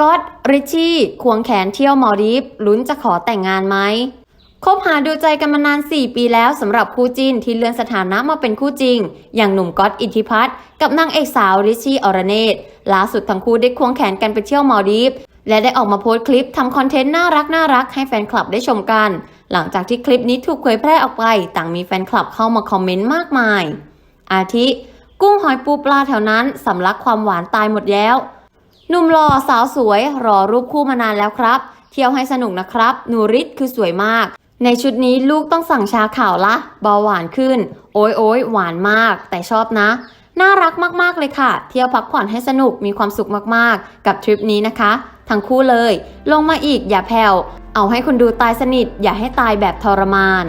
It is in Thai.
ก๊อตริชชี่ควงแขนเที่ยวมอลดีฟลุ้นจะขอแต่งงานไหมคบหาดูใจกันมานาน 4 ปีแล้วสำหรับคู่จิ้นที่เลื่อนสถานะมาเป็นคู่จริง อย่างหนุ่มก๊อตอิทธิพัฒน์กับนางเอกสาวริชชี่อรเนตล่าสุดทั้งคู่ได้ควงแขนกันไปเที่ยวมอลดีฟและได้ออกมาโพสต์คลิปทำคอนเทนต์น่ารักน่ารักให้แฟนคลับได้ชมกัน หลังจากที่คลิปนี้ถูกเผยแพร่ออกไป ต่างมีแฟนคลับเข้ามาคอมเมนต์มากมาย อาทิ กุ้งหอยปูปลาแถวนั้นสำลักความหวานตายหมดแล้ว หนุ่มหล่อสาวสวยรอรูปคู่มานานแล้วครับ เที่ยวให้สนุกนะครับหนูริศคือสวยมาก ในชุดนี้ลูกต้องสั่งชาขาวละเบาหวานขึ้น โอ้ยโอ้ยหวานมาก แต่ชอบนะ น่ารักมากๆเลยค่ะ เที่ยวพักผ่อนให้สนุกมีความสุขมากๆ กับทริปนี้นะคะ ทั้งคู่เลย ลงมาอีกอย่าแผ่วเอาให้คนดูตายสนิท อย่าให้ตายแบบทรมาน